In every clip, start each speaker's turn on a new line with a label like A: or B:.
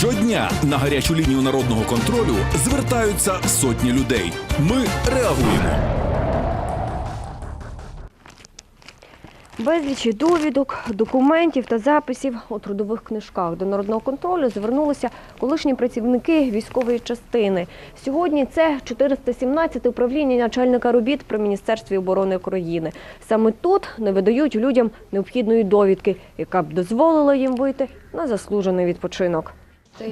A: Щодня на гарячу лінію народного контролю звертаються сотні людей. Ми реагуємо.
B: Безлічі довідок, документів та записів у трудових книжках до народного контролю звернулися колишні працівники військової частини. Сьогодні це 417 управління начальника робіт при Міністерстві оборони України. Саме тут не видають людям необхідної довідки, яка б дозволила їм вийти на заслужений відпочинок.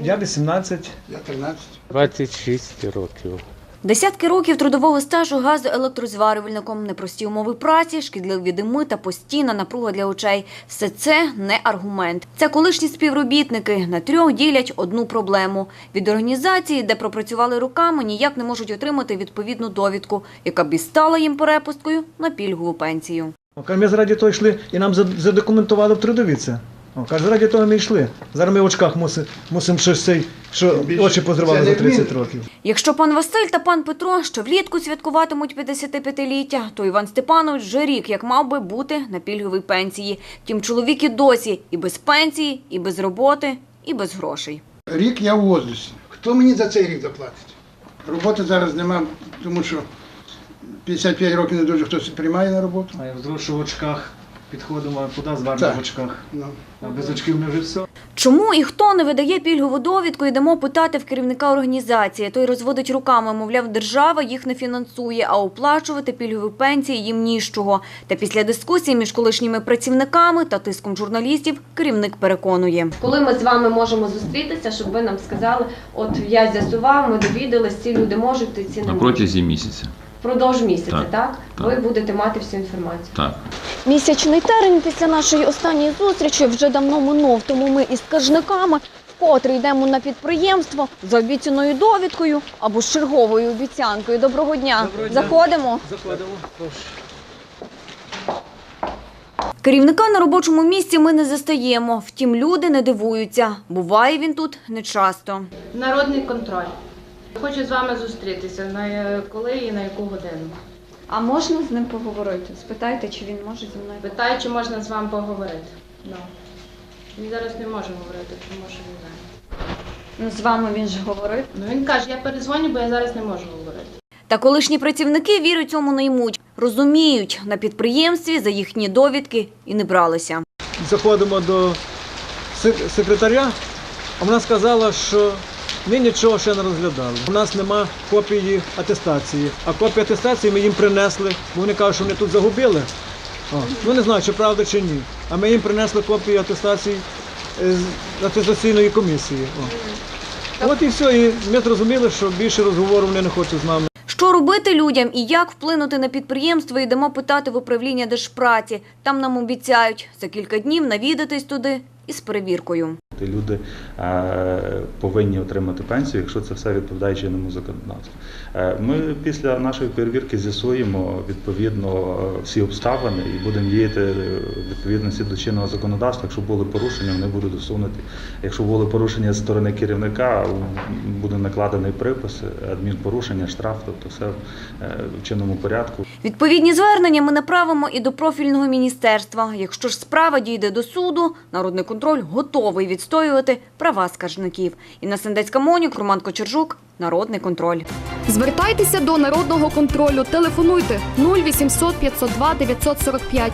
C: Я 18.
D: Я 13.
E: 26 років.
F: Десятки років трудового стажу газоелектрозварювальником, непрості умови праці, шкідливі дими та постійна напруга для очей. Все це не аргумент. Це колишні співробітники на трьох ділять одну проблему. Від організації, де пропрацювали руками, ніяк не можуть отримати відповідну довідку, яка б і стала їм перепусткою на пільгову пенсію.
C: Ми заради того йшли і нам зад- задокументували в трудові це. О, Каже, заради того ми йшли. Зараз ми в очках мусимо мусим щось цей, що
D: Більше
C: очі позривали за 30 років.
F: Якщо пан Василь та пан Петро що влітку святкуватимуть 55-ліття, то Іван Степанович вже рік як мав би бути на пільговій пенсії. Втім, чоловік і досі і без пенсії, і без роботи, і без грошей.
D: Рік я в возрасті. Хто мені за цей рік заплатить? Роботи зараз нема, тому що 55 років не дуже хтось приймає на роботу.
C: А я взрошу в очках підходимо, куди зваримо
D: Так.
C: в очках.
D: Ну.
C: А без очків ми вже все.
F: Чому і хто не видає пільгову довідку, йдемо питати в керівника організації. Той розводить руками, мовляв, держава їх не фінансує, а оплачувати пільгові пенсії їм нічого. Та після дискусії між колишніми працівниками та тиском журналістів керівник переконує.
B: Коли ми з вами можемо зустрітися, щоб ви нам сказали, от я з'ясував, ми довідались, ці люди можуть, ці не
G: На
B: можуть.
G: протязі місяця.
B: Впродовж місяця, так?
G: Так, так.
B: Ви будете мати всю інформацію.
G: Так.
H: Місячний термін після нашої останньої зустрічі вже давно минув, тому ми із скаржниками вкотре йдемо на підприємство за обіцяною довідкою або з черговою обіцянкою. Доброго дня.
C: Доброго дня.
H: Заходимо.
C: Заходимо.
F: Керівника на робочому місці ми не застаємо. Втім, люди не дивуються. Буває він тут нечасто.
I: Народний контроль. Хочу з вами зустрітися. На е, коли і на яку годину?
H: А можна з ним поговорити? Спитайте, чи він може зі мною.
I: Питаю, чи можна з вами поговорити. Ну. Він зараз не може говорити, тому що він знає.
H: Ну, з вами він же говорив.
I: Ну він каже, я перезвоню, бо я зараз не можу говорити.
F: Та колишні працівники віри цьому не ймуть. Розуміють, на підприємстві за їхні довідки і не бралися.
C: Заходимо до секретаря, а вона сказала, що ми нічого ще не розглядали. У нас нема копії атестації. А копію атестації ми їм принесли, вони кажуть, що вони тут загубили. О, ну не знаю, чи правда, чи ні. А ми їм принесли копію атестації е, з атестаційної комісії. О. От і все. І ми зрозуміли, що більше розговору вони не хочуть з нами.
F: Що робити людям і як вплинути на підприємство, йдемо питати в управління Держпраці. Там нам обіцяють за кілька днів навідатись туди із перевіркою.
J: Ті Люди е, повинні отримати пенсію, якщо це все відповідає чинному законодавству. Е, Ми після нашої перевірки з'ясуємо відповідно е, всі обставини і будемо діяти відповідності до чинного законодавства. Якщо були порушення, вони будуть усунуті. Якщо були порушення з сторони керівника, буде накладений припис, адмінпорушення, штраф, тобто все в чинному порядку.
F: Відповідні звернення ми направимо і до профільного міністерства. Якщо ж справа дійде до суду, народний контроль готовий відстоювати права скаржників. Інна Сендецька Монюк, Роман Кочержук, Народний контроль.
K: Звертайтеся до народного контролю. Телефонуйте 0800 502 945